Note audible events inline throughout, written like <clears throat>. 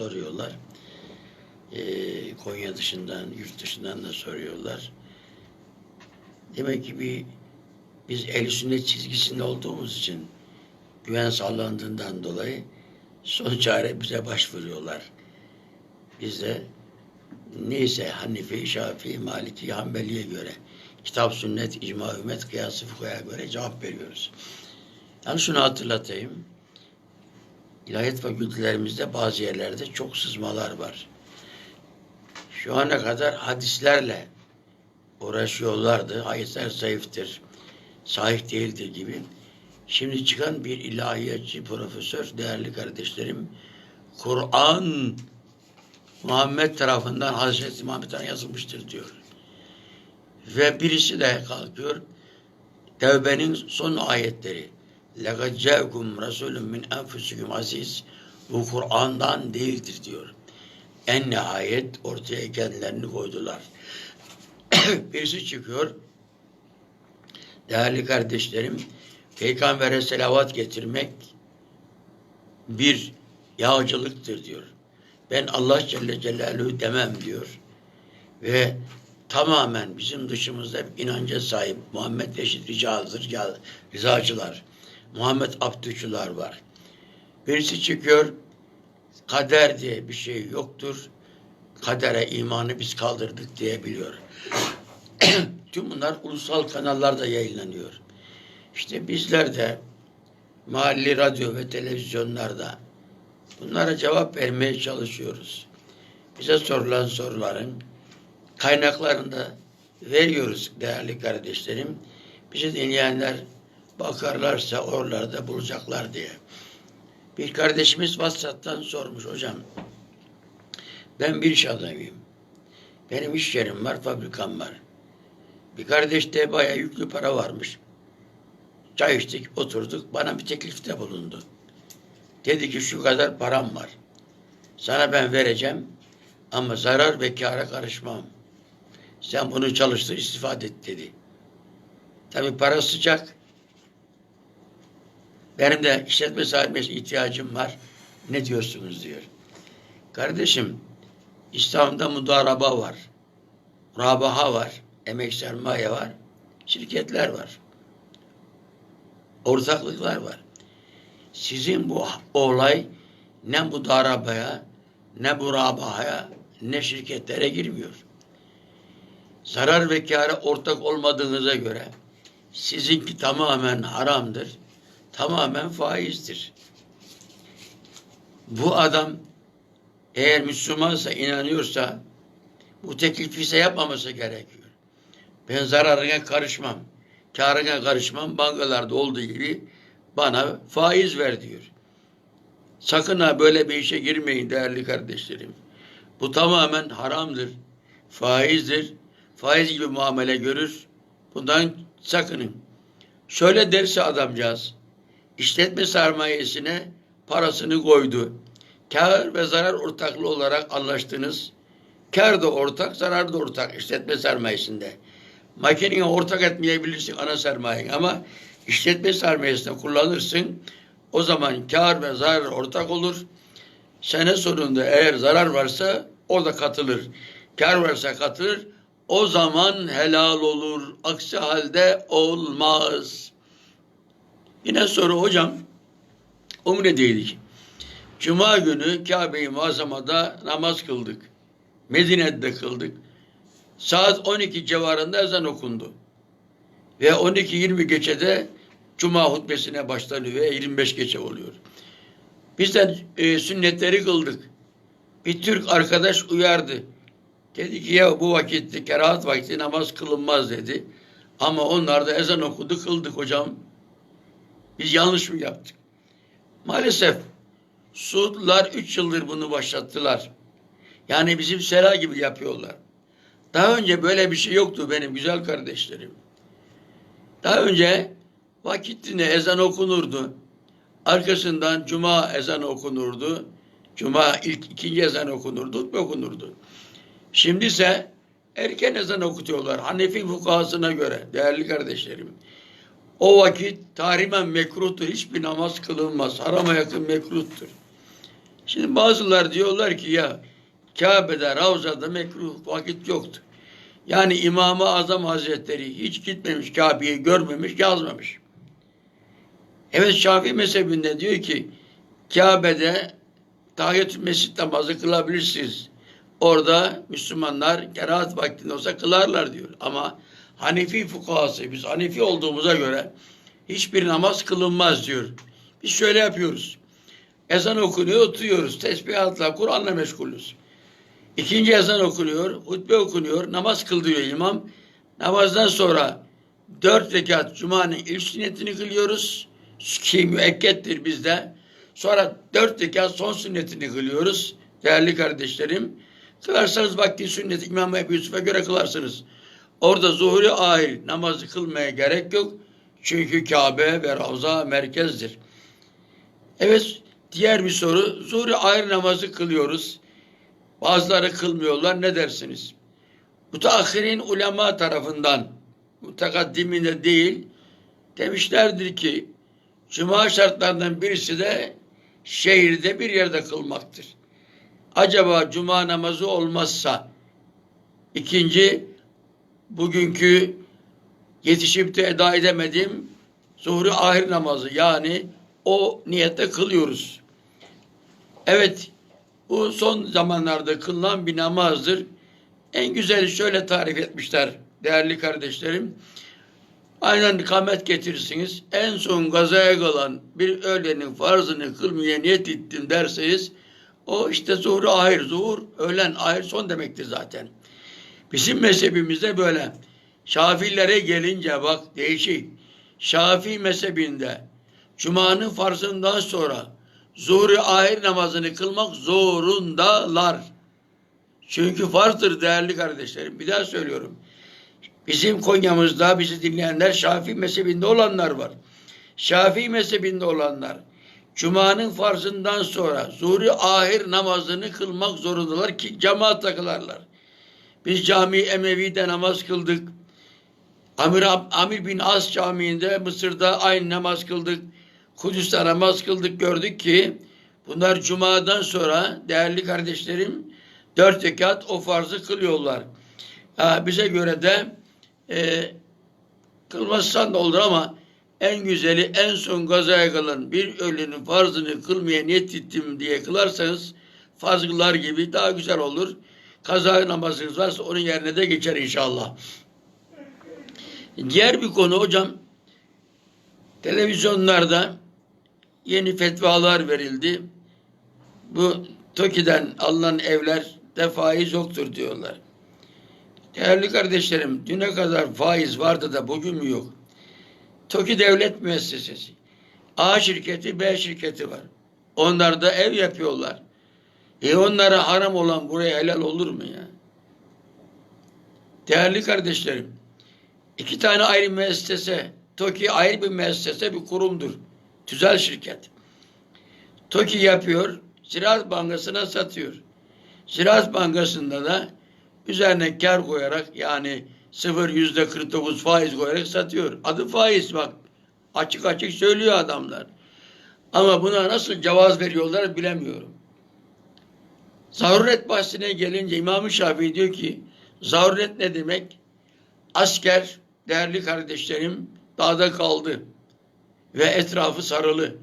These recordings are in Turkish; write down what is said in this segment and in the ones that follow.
soruyorlar. Ee, Konya dışından, yurt dışından da soruyorlar. Demek ki bir biz el sünnet çizgisinde olduğumuz için güven sağlandığından dolayı son çare bize başvuruyorlar. Biz de neyse Hanifi, Şafii, Maliki, Hanbeli'ye göre kitap, sünnet, icma, ümmet, kıyası, fıkhaya göre cevap veriyoruz. Yani şunu hatırlatayım. İlahiyat fakültelerimizde bazı yerlerde çok sızmalar var. Şu ana kadar hadislerle uğraşıyorlardı. Hadisler zayıftır, sahih değildir gibi. Şimdi çıkan bir ilahiyatçı profesör, değerli kardeşlerim, Kur'an Muhammed tarafından Hazreti Muhammed'den yazılmıştır diyor. Ve birisi de kalkıyor, Tevbe'nin son ayetleri, لَقَدْ جَاءَكُمْ رَسُولٌ مِنْ أَنْفُسِكُمْ aziz Bu Kur'an'dan değildir diyor. En nihayet ortaya kendilerini koydular. <coughs> Birisi çıkıyor. Değerli kardeşlerim, Peygamber'e selavat getirmek bir yağcılıktır diyor. Ben Allah Celle Celaluhu demem diyor. Ve tamamen bizim dışımızda bir inanca sahip Muhammed Reşit Rica'dır, Rizacılar, Muhammed Abdücüler var. Birisi çıkıyor, kader diye bir şey yoktur. Kadere imanı biz kaldırdık diyebiliyor. <clears throat> Tüm bunlar ulusal kanallarda yayınlanıyor. İşte bizler de mahalli radyo ve televizyonlarda bunlara cevap vermeye çalışıyoruz. Bize sorulan soruların kaynaklarını da veriyoruz değerli kardeşlerim. Bizi dinleyenler bakarlarsa oralarda bulacaklar diye. Bir kardeşimiz WhatsApp'tan sormuş hocam. Ben bir iş adamıyım. Benim iş yerim var, fabrikam var. Bir kardeşte bayağı yüklü para varmış. Çay içtik, oturduk. Bana bir teklifte bulundu. Dedi ki şu kadar param var. Sana ben vereceğim ama zarar ve kâra karışmam. Sen bunu çalıştır, istifade et dedi. Tabi para sıcak. Benim de işletme sahibine ihtiyacım var. Ne diyorsunuz diyor. Kardeşim İslam'da mudaraba var. Rabaha var. Emek sermaye var. Şirketler var. Ortaklıklar var. Sizin bu olay ne mudarabaya ne bu rabahaya ne şirketlere girmiyor. Zarar ve kâra ortak olmadığınıza göre sizinki tamamen haramdır. Tamamen faizdir. Bu adam eğer Müslümansa, inanıyorsa bu teklifi ise yapmaması gerekiyor. Ben zararına karışmam. Karına karışmam. Bankalarda olduğu gibi bana faiz ver diyor. Sakın ha böyle bir işe girmeyin değerli kardeşlerim. Bu tamamen haramdır. Faizdir. Faiz gibi muamele görür. Bundan sakının. Şöyle derse adamcağız. İşletme sermayesine parasını koydu. Kar ve zarar ortaklığı olarak anlaştınız. Kar da ortak, zarar da ortak işletme sermayesinde. Makineye ortak etmeyebilirsin ana sermayen ama işletme sermayesinde kullanırsın. O zaman kar ve zarar ortak olur. Sene sonunda eğer zarar varsa orada katılır. Kar varsa katılır. O zaman helal olur. Aksi halde olmaz. Yine soru hocam. Umre'deydik. Cuma günü Kabe-i Muazzama'da namaz kıldık. Medine'de kıldık. Saat 12 civarında ezan okundu. Ve 12-20 geçede Cuma hutbesine başlanıyor ve 25 geçe oluyor. Biz de e, sünnetleri kıldık. Bir Türk arkadaş uyardı. Dedi ki ya bu vakitte kerahat vakti namaz kılınmaz dedi. Ama onlar da ezan okudu kıldık hocam. Biz yanlış mı yaptık? Maalesef Suudlular üç yıldır bunu başlattılar. Yani bizim sera gibi yapıyorlar. Daha önce böyle bir şey yoktu benim güzel kardeşlerim. Daha önce vakitinde ezan okunurdu. Arkasından cuma ezan okunurdu. Cuma ilk ikinci ezan okunurdu, hutbe okunurdu. Şimdi ise erken ezan okutuyorlar. Hanefi fukahasına göre değerli kardeşlerim. O vakit tahrimen mekruhtur. Hiçbir namaz kılınmaz. Harama yakın mekruhtur. Şimdi bazılar diyorlar ki ya Kabe'de, Ravza'da mekruh vakit yoktu. Yani İmam-ı Azam Hazretleri hiç gitmemiş Kabe'yi görmemiş, yazmamış. Evet Şafii mezhebinde diyor ki Kabe'de tahiyyatü mescid namazı kılabilirsiniz. Orada Müslümanlar kerahat vaktinde olsa kılarlar diyor. Ama Hanefi fukahası, biz Hanefi olduğumuza göre hiçbir namaz kılınmaz diyor. Biz şöyle yapıyoruz. Ezan okunuyor, oturuyoruz. Tesbihatla, Kur'an'la meşgulüz. İkinci ezan okunuyor, hutbe okunuyor, namaz kıldırıyor imam. Namazdan sonra dört rekat Cuma'nın ilk sünnetini kılıyoruz. Ki müekkettir bizde. Sonra dört rekat son sünnetini kılıyoruz. Değerli kardeşlerim. Kılarsanız vakti sünnet İmam Ebu Yusuf'a göre kılarsınız. Orada zuhuri ahir namazı kılmaya gerek yok. Çünkü Kabe ve Ravza merkezdir. Evet diğer bir soru. Zuhuri ahir namazı kılıyoruz. Bazıları kılmıyorlar. Ne dersiniz? Mutaakhirin ulema tarafından mutakaddiminde değil demişlerdir ki Cuma şartlarından birisi de şehirde bir yerde kılmaktır. Acaba cuma namazı olmazsa ikinci bugünkü yetişip de eda edemedim zuhru ahir namazı yani o niyette kılıyoruz. Evet bu son zamanlarda kılınan bir namazdır. En güzeli şöyle tarif etmişler değerli kardeşlerim. Aynen kamet getirirsiniz. En son gazaya kalan bir öğlenin farzını kılmaya niyet ettim derseniz o işte zuhru ahir, zuhur, öğlen ahir son demektir zaten. Bizim mezhebimizde böyle. Şafilere gelince bak değişik. Şafi mezhebinde Cuma'nın farzından sonra zuhru ahir namazını kılmak zorundalar. Çünkü farzdır değerli kardeşlerim. Bir daha söylüyorum. Bizim Konya'mızda bizi dinleyenler Şafii mezhebinde olanlar var. Şafii mezhebinde olanlar Cuma'nın farzından sonra zuhri ahir namazını kılmak zorundalar ki cemaat takılarlar. Biz cami Emevi'de namaz kıldık. Amir, Amir bin As Camii'nde Mısır'da aynı namaz kıldık. Kudüs'te namaz kıldık gördük ki bunlar Cuma'dan sonra değerli kardeşlerim dört rekat o farzı kılıyorlar. Ha, bize göre de e, kılmazsan da olur ama en güzeli en son gazaya kalan bir ölünün farzını kılmaya niyet ettim diye kılarsanız fazgılar gibi daha güzel olur. Kaza namazınız varsa onun yerine de geçer inşallah. Diğer bir konu hocam televizyonlarda yeni fetvalar verildi. Bu TOKİ'den alınan evlerde faiz yoktur diyorlar. Değerli kardeşlerim, düne kadar faiz vardı da bugün mü yok? TOKİ devlet müessesesi. A şirketi, B şirketi var. Onlar da ev yapıyorlar. E onlara haram olan buraya helal olur mu ya? Değerli kardeşlerim, iki tane ayrı müessese, TOKİ ayrı bir müessese, bir kurumdur. Tüzel şirket. TOKİ yapıyor, Ziraat Bankası'na satıyor. Ziraat Bankası'nda da üzerine kar koyarak yani sıfır yüzde 49 faiz koyarak satıyor. Adı faiz bak. Açık açık söylüyor adamlar. Ama buna nasıl cevaz veriyorlar bilemiyorum. Zaruret bahsine gelince İmam-ı Şafii diyor ki zaruret ne demek? Asker değerli kardeşlerim dağda kaldı ve etrafı sarılı.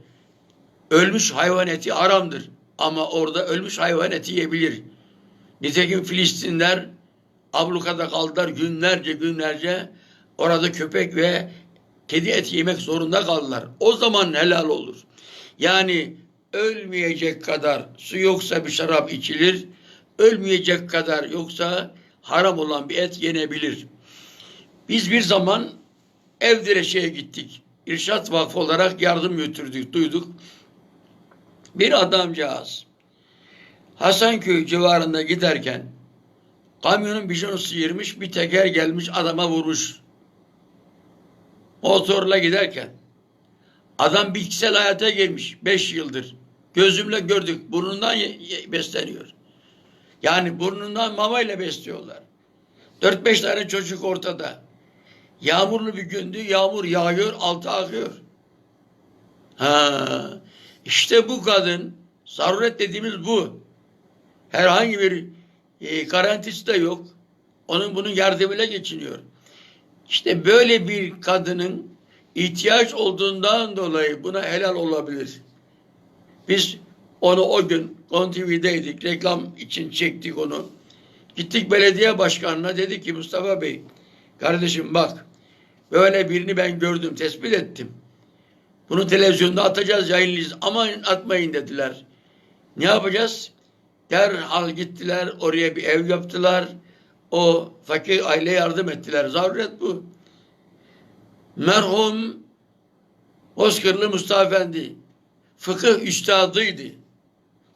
Ölmüş hayvan eti aramdır ama orada ölmüş hayvan eti yiyebilir. Nitekim Filistinler ablukada kaldılar günlerce günlerce orada köpek ve kedi eti yemek zorunda kaldılar. O zaman helal olur. Yani ölmeyecek kadar su yoksa bir şarap içilir. Ölmeyecek kadar yoksa haram olan bir et yenebilir. Biz bir zaman Evdireşe'ye gittik. İrşat Vakfı olarak yardım götürdük, duyduk. Bir adamcağız Hasanköy civarında giderken kamyonun bijonu sıyırmış bir teker gelmiş adama vurmuş. Motorla giderken adam bitkisel hayata girmiş beş yıldır. Gözümle gördük burnundan besleniyor. Yani burnundan mamayla besliyorlar. Dört beş tane çocuk ortada. Yağmurlu bir gündü yağmur yağıyor altı akıyor. Ha, işte bu kadın Zaruret dediğimiz bu. Herhangi bir e, garantisi de yok. Onun bunun yardımıyla geçiniyor. İşte böyle bir kadının ihtiyaç olduğundan dolayı buna helal olabilir. Biz onu o gün On TV'deydik. Reklam için çektik onu. Gittik belediye başkanına dedi ki Mustafa Bey kardeşim bak böyle birini ben gördüm tespit ettim. Bunu televizyonda atacağız yayınlayacağız. Aman atmayın dediler. Ne yapacağız? Derhal gittiler oraya bir ev yaptılar. O fakir aile yardım ettiler. Zaruret bu. Merhum Bozkırlı Mustafa Efendi fıkıh üstadıydı.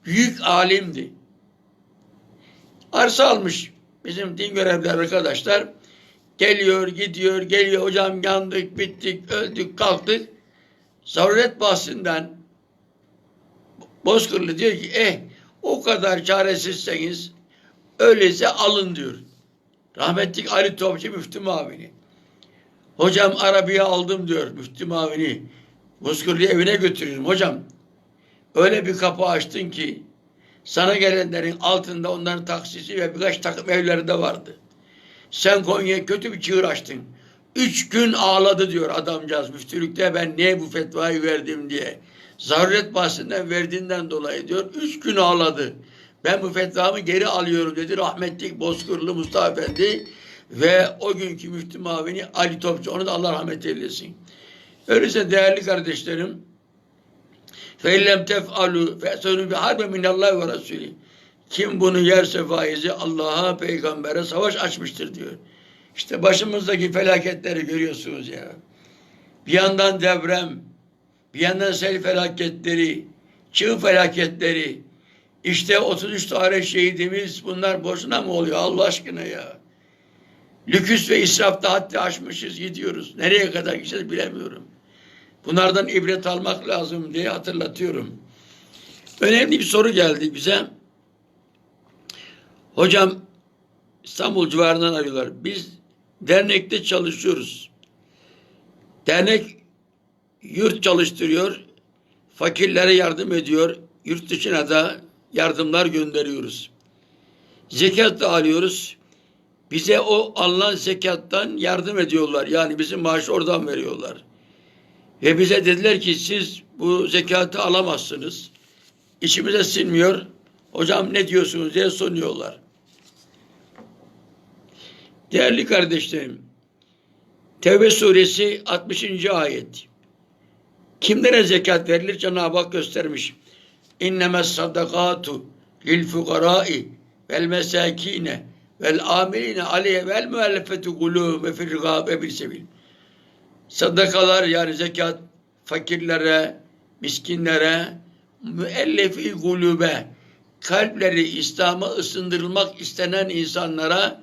Büyük alimdi. Arsa almış bizim din görevli arkadaşlar. Geliyor, gidiyor, geliyor. Hocam yandık, bittik, öldük, kalktık. Zaruret bahsinden Bozkırlı diyor ki eh o kadar çaresizseniz öyleyse alın diyor. Rahmetlik Ali Topçu müftü mavini. Hocam arabaya aldım diyor müftü mavini. Bozkırlı'yı evine götürüyorum. Hocam öyle bir kapı açtın ki sana gelenlerin altında onların taksisi ve birkaç takım evleri de vardı. Sen Konya'ya kötü bir çığır açtın. Üç gün ağladı diyor adamcağız müftülükte ben niye bu fetvayı verdim diye. Zaruret bahsinden verdiğinden dolayı diyor. Üç gün ağladı. Ben bu fetvamı geri alıyorum dedi rahmetlik Bozkırlı Mustafa Efendi ve o günkü müftü mavini Ali Topçu. Onu da Allah rahmet eylesin. Öyleyse değerli kardeşlerim Fe illem tef'alu fe'senu bi harbe minallahi ve rasulih. Kim bunu yerse faizi Allah'a, peygambere savaş açmıştır diyor. İşte başımızdaki felaketleri görüyorsunuz ya. Bir yandan deprem, bir yandan sel felaketleri, çığ felaketleri, işte 33 tane şehidimiz bunlar boşuna mı oluyor Allah aşkına ya? Lüküs ve israfta haddi aşmışız gidiyoruz. Nereye kadar gideceğiz bilemiyorum. Bunlardan ibret almak lazım diye hatırlatıyorum. Önemli bir soru geldi bize. Hocam İstanbul civarından arıyorlar. Biz dernekte çalışıyoruz. Dernek yurt çalıştırıyor. Fakirlere yardım ediyor. Yurt dışına da yardımlar gönderiyoruz. Zekat da alıyoruz. Bize o alınan zekattan yardım ediyorlar. Yani bizim maaşı oradan veriyorlar. Ve bize dediler ki siz bu zekatı alamazsınız. İçimize sinmiyor. Hocam ne diyorsunuz diye soruyorlar. Değerli kardeşlerim, Tevbe suresi 60. ayet. Kimlere zekat verilir? Cenab-ı Hak göstermiş. İnnemes sadakatu lil fukarai vel mesakine vel amiline aleyhe vel müellefetu kulû ve fil gâbe bil sebil. Sadakalar yani zekat fakirlere, miskinlere, müellefi kulübe, kalpleri İslam'a ısındırılmak istenen insanlara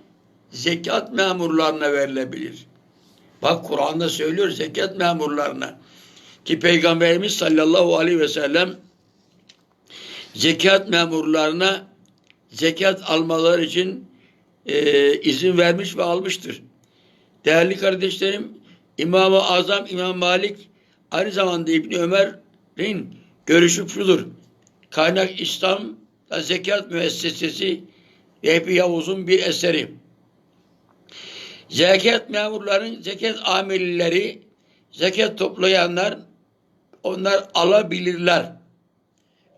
zekat memurlarına verilebilir. Bak Kur'an'da söylüyor zekat memurlarına. Ki Peygamberimiz sallallahu aleyhi ve sellem zekat memurlarına zekat almaları için e, izin vermiş ve almıştır. Değerli kardeşlerim, İmam-ı Azam İmam Malik aynı zamanda İbni Ömer'in görüşü şudur. Kaynak İslam Zekat Müessesesi Vehbi Yavuz'un bir eseri. Zekat memurların, zekat amirleri, zekat toplayanlar onlar alabilirler.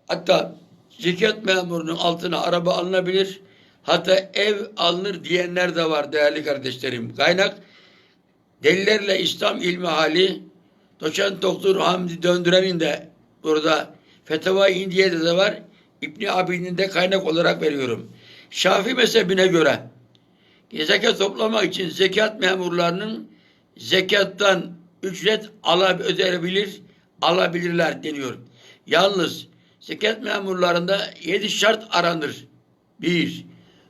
Hatta zekat memurunun altına araba alınabilir. Hatta ev alınır diyenler de var değerli kardeşlerim. Kaynak Delillerle İslam ilmi hali doçent doktor Hamdi Döndüren'in de burada Feteva İndiye'de de var. İbni Abidin de kaynak olarak veriyorum. Şafi mezhebine göre zekat toplamak için zekat memurlarının zekattan ücret alabilir, alabilirler deniyor. Yalnız zekat memurlarında yedi şart aranır. Bir,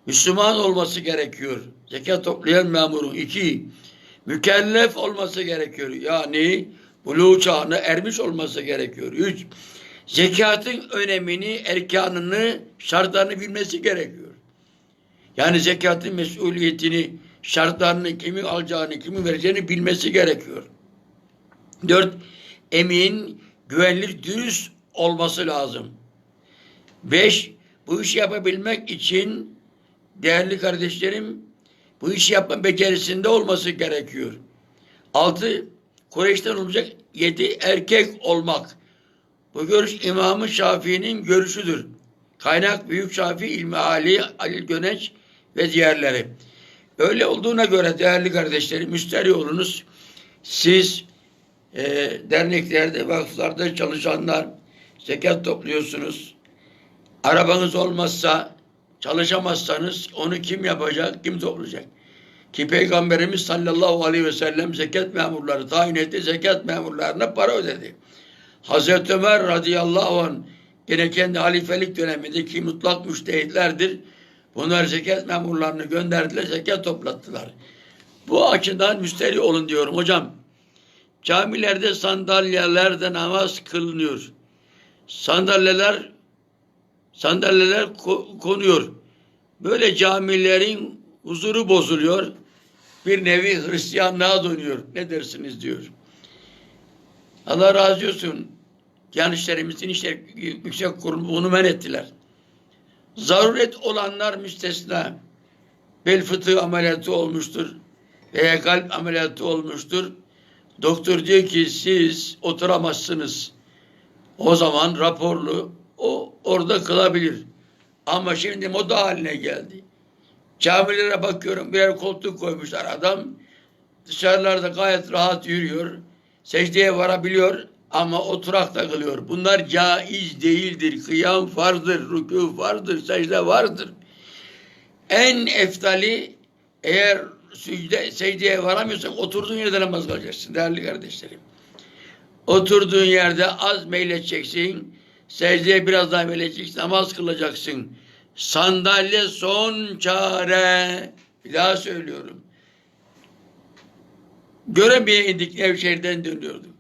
Müslüman olması gerekiyor. Zekat toplayan memurun. iki mükellef olması gerekiyor. Yani buluğ çağına ermiş olması gerekiyor. Üç, zekatın önemini, erkanını, şartlarını bilmesi gerekiyor. Yani zekatın mesuliyetini, şartlarını, kimi alacağını, kimi vereceğini bilmesi gerekiyor. Dört, emin, güvenilir, dürüst olması lazım. Beş, bu işi yapabilmek için değerli kardeşlerim bu işi yapma becerisinde olması gerekiyor. Altı, Kureyş'ten olacak yedi erkek olmak. Bu görüş İmam-ı Şafii'nin görüşüdür. Kaynak Büyük Şafii İlmi Ali, Ali Göneç ve diğerleri. Öyle olduğuna göre değerli kardeşlerim müsteri olunuz. Siz e, derneklerde, vakıflarda çalışanlar zekat topluyorsunuz. Arabanız olmazsa çalışamazsanız onu kim yapacak, kim toplayacak? Ki Peygamberimiz sallallahu aleyhi ve sellem zekat memurları tayin etti. Zekat memurlarına para ödedi. Hazreti Ömer radıyallahu anh gene kendi halifelik dönemindeki mutlak müştehitlerdir. Bunlar zekat memurlarını gönderdiler, zekat toplattılar. Bu açıdan müsteri olun diyorum hocam. Camilerde sandalyelerde namaz kılınıyor. Sandalyeler sandalyeler ko- konuyor. Böyle camilerin huzuru bozuluyor. Bir nevi Hristiyanlığa dönüyor. Ne dersiniz diyor. Allah razı olsun. İşlerimizin İşler Yüksek Kurulu bunu men ettiler. Zaruret olanlar müstesna. Bel fıtığı ameliyatı olmuştur. Veya kalp ameliyatı olmuştur. Doktor diyor ki siz oturamazsınız. O zaman raporlu o orada kılabilir. Ama şimdi moda haline geldi. Camilere bakıyorum birer koltuk koymuşlar adam. Dışarılarda gayet rahat yürüyor. Secdeye varabiliyor ama oturakta kılıyor. Bunlar caiz değildir. Kıyam farzdır, rükû farzdır, secde vardır. En eftali eğer secde, secdeye varamıyorsan oturduğun yerde namaz kılacaksın değerli kardeşlerim. Oturduğun yerde az meyledeceksin. Secdeye biraz daha meyledeceksin. Namaz kılacaksın. Sandalye son çare. Bir daha söylüyorum. Göremeye indik Nevşehir'den dönüyorduk.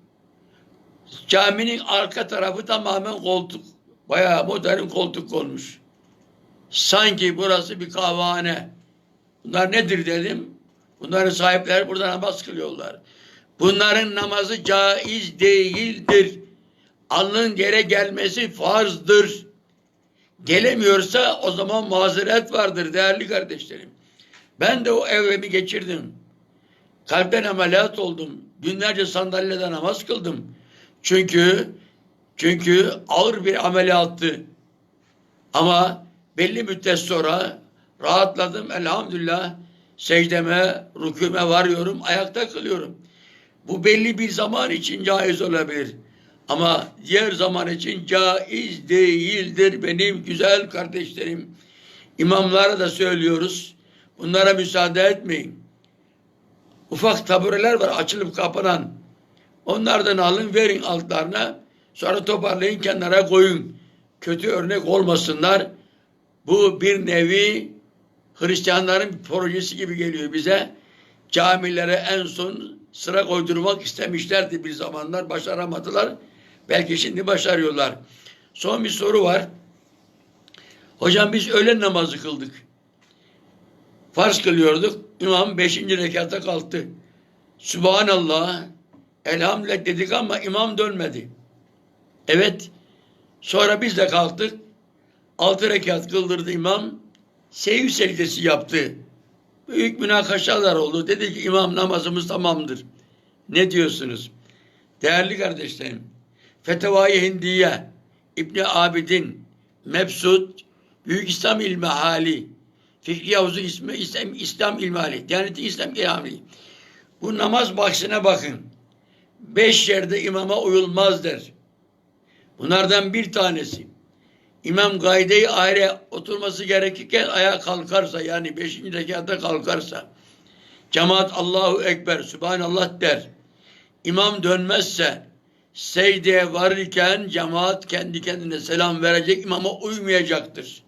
Caminin arka tarafı tamamen koltuk. Bayağı modern koltuk olmuş. Sanki burası bir kahvehane. Bunlar nedir dedim. Bunların sahipleri burada namaz kılıyorlar. Bunların namazı caiz değildir. Alnın yere gelmesi farzdır. Gelemiyorsa o zaman mazeret vardır değerli kardeşlerim. Ben de o evremi geçirdim. Kalpten ameliyat oldum. Günlerce sandalyede namaz kıldım. Çünkü çünkü ağır bir ameliyattı. Ama belli müddet sonra rahatladım elhamdülillah. Secdeme, rüküme varıyorum, ayakta kılıyorum. Bu belli bir zaman için caiz olabilir. Ama diğer zaman için caiz değildir benim güzel kardeşlerim. İmamlara da söylüyoruz. Bunlara müsaade etmeyin. Ufak tabureler var açılıp kapanan. Onlardan alın verin altlarına. Sonra toparlayın kenara koyun. Kötü örnek olmasınlar. Bu bir nevi Hristiyanların projesi gibi geliyor bize. Camilere en son sıra koydurmak istemişlerdi bir zamanlar. Başaramadılar. Belki şimdi başarıyorlar. Son bir soru var. Hocam biz öğlen namazı kıldık. Farz kılıyorduk. İmam beşinci rekata kalktı. Subhanallah, elhamdülillah dedik ama imam dönmedi. Evet. Sonra biz de kalktık. Altı rekat kıldırdı imam. Sehiv secdesi yaptı. Büyük münakaşalar oldu. Dedi ki imam namazımız tamamdır. Ne diyorsunuz? Değerli kardeşlerim, Fetevai Hindiye, İbni Abidin, Mebsut, Büyük İslam İlmi Hali, Fikri Yavuzu ismi İslam, İslam İlmi Hali, Diyaneti İslam İlmi. Bu namaz bahsine bakın. Beş yerde imama uyulmaz der. Bunlardan bir tanesi. İmam gayde-i aile oturması gerekirken ayağa kalkarsa yani beşinci rekatta kalkarsa cemaat Allahu Ekber Subhanallah der. İmam dönmezse secdeye varırken cemaat kendi kendine selam verecek imama uymayacaktır.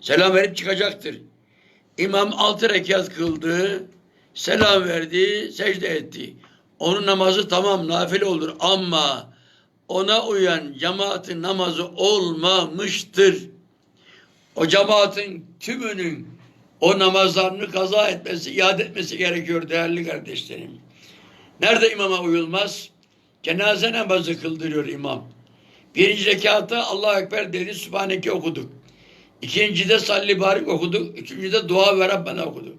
Selam verip çıkacaktır. İmam altı rekat kıldı, selam verdi, secde etti. Onun namazı tamam nafile olur ama ona uyan cemaatin namazı olmamıştır. O cemaatin tümünün o namazlarını kaza etmesi, iade etmesi gerekiyor değerli kardeşlerim. Nerede imama uyulmaz? Cenaze namazı kıldırıyor imam. Birinci rekatta Allahu Ekber dedi, Sübhaneke okuduk. İkincide salli barik okuduk. Üçüncüde dua ve Rabbena okuduk.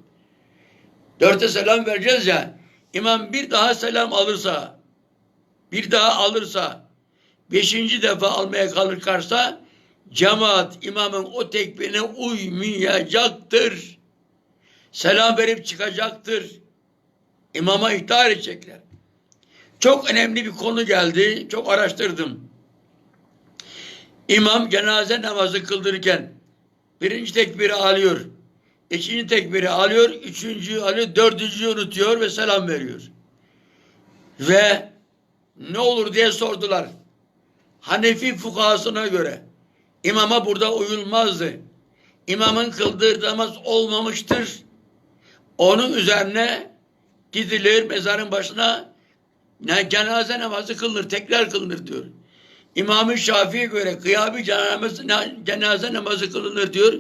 Dörtte selam vereceğiz ya. İmam bir daha selam alırsa, bir daha alırsa, beşinci defa almaya kalkarsa, cemaat imamın o tekbirine uymayacaktır. Selam verip çıkacaktır. İmama ihtar edecekler. Çok önemli bir konu geldi. Çok araştırdım. İmam cenaze namazı kıldırırken birinci tekbiri alıyor. ikinci tekbiri alıyor. Üçüncüyü alıyor. Dördüncüyü unutuyor ve selam veriyor. Ve ne olur diye sordular. Hanefi fukahasına göre imama burada uyulmazdı. İmamın kıldığı namaz olmamıştır. Onun üzerine gidilir mezarın başına ne cenaze namazı kılınır, tekrar kılınır diyor. İmam-ı Şafii'ye göre cenaze, cenaze namazı kılınır diyor.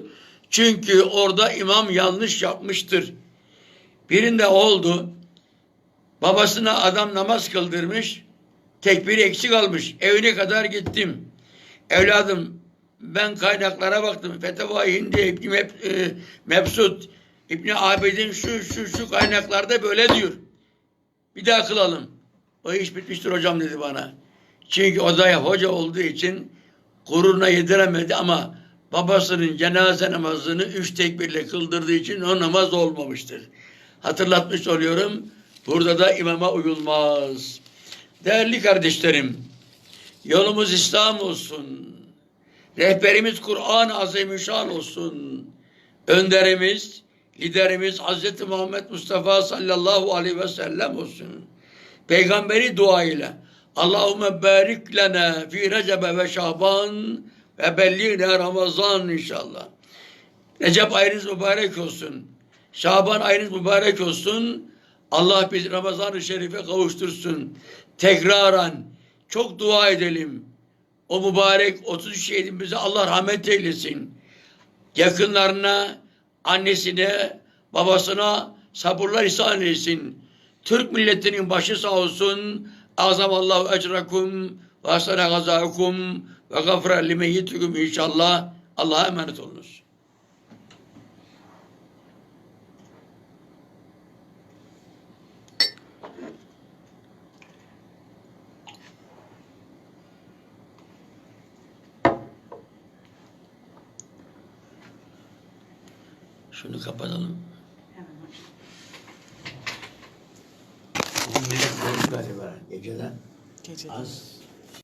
Çünkü orada imam yanlış yapmıştır. Birinde oldu. Babasına adam namaz kıldırmış. Tekbiri eksik almış. Evine kadar gittim. Evladım ben kaynaklara baktım. Feteva Hindi, İbni Meb, e, Mebsut, İbni Abidin şu şu şu kaynaklarda böyle diyor. Bir daha kılalım. O iş bitmiştir hocam dedi bana. Çünkü odaya hoca olduğu için gururuna yediremedi ama babasının cenaze namazını üç tekbirle kıldırdığı için o namaz olmamıştır. Hatırlatmış oluyorum. Burada da imama uyulmaz. Değerli kardeşlerim, yolumuz İslam olsun. Rehberimiz Kur'an-ı Azimüşşan olsun. Önderimiz, liderimiz Hz. Muhammed Mustafa sallallahu aleyhi ve sellem olsun. Peygamberi dua ile Allahümme barik lana fi Recebe ve Şaban ve belliğine Ramazan inşallah. Recep ayınız mübarek olsun. Şaban ayınız mübarek olsun. Allah bizi Ramazan-ı Şerif'e kavuştursun. Tekraren çok dua edelim. O mübarek 33 şehidimize Allah rahmet eylesin. Yakınlarına, annesine, babasına sabırlar ihsan eylesin. Türk milletinin başı sağ olsun. Azamallahu ecrakum ve asana gazakum ve gafra limeyyitikum inşallah. Allah'a emanet olunuz. Şunu kapatalım. Millet korktu galiba geceden. Gece. Az